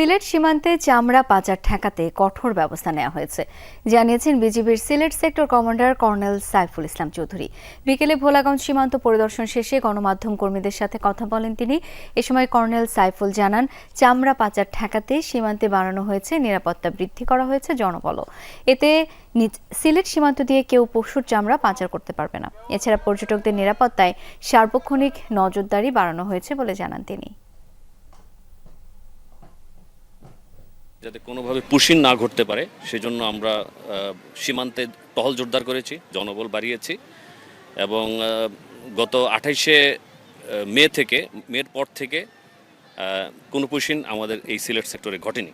সিলেট সীমান্তে চামড়া পাচার ঠেকাতে কঠোর ব্যবস্থা নেওয়া হয়েছে। জানিয়েছেন বিজিবির Sylhet sector commander colonel Saiful Islam Chowdhury. বিকেলে ভোলাগঞ্জ সীমান্ত পরিদর্শন শেষে গণমাধ্যম কর্মীদের সাথে কথা বলেন তিনি। এ সময় কর্নেল সাইফুল জানান, চামড়া পাচার ঠেকাতে সীমান্তে বাড়ানো হয়েছে, নিরাপত্তা বৃদ্ধি করা হয়েছে জনবল এতে সিলেট সীমান্ত দিয়ে কেউ পশুর চামড়া পাচার করতে পারবে না। এছাড়া পর্যটকদের নিরাপত্তায় সার্বক্ষণিক নজরদারি বাড়ানো হয়েছে বলে জানান তিনি। যাতে কোনোভাবে পুশিন না ঘটতে পারে, সেজন্য আমরা সীমান্তে টহল জোরদার করেছি, জনবল বাড়িয়েছি এবং গত আঠাইশে মে থেকে, মের পর থেকে কোনো পুশিন আমাদের এই সিলেট সেক্টরে ঘটেনি।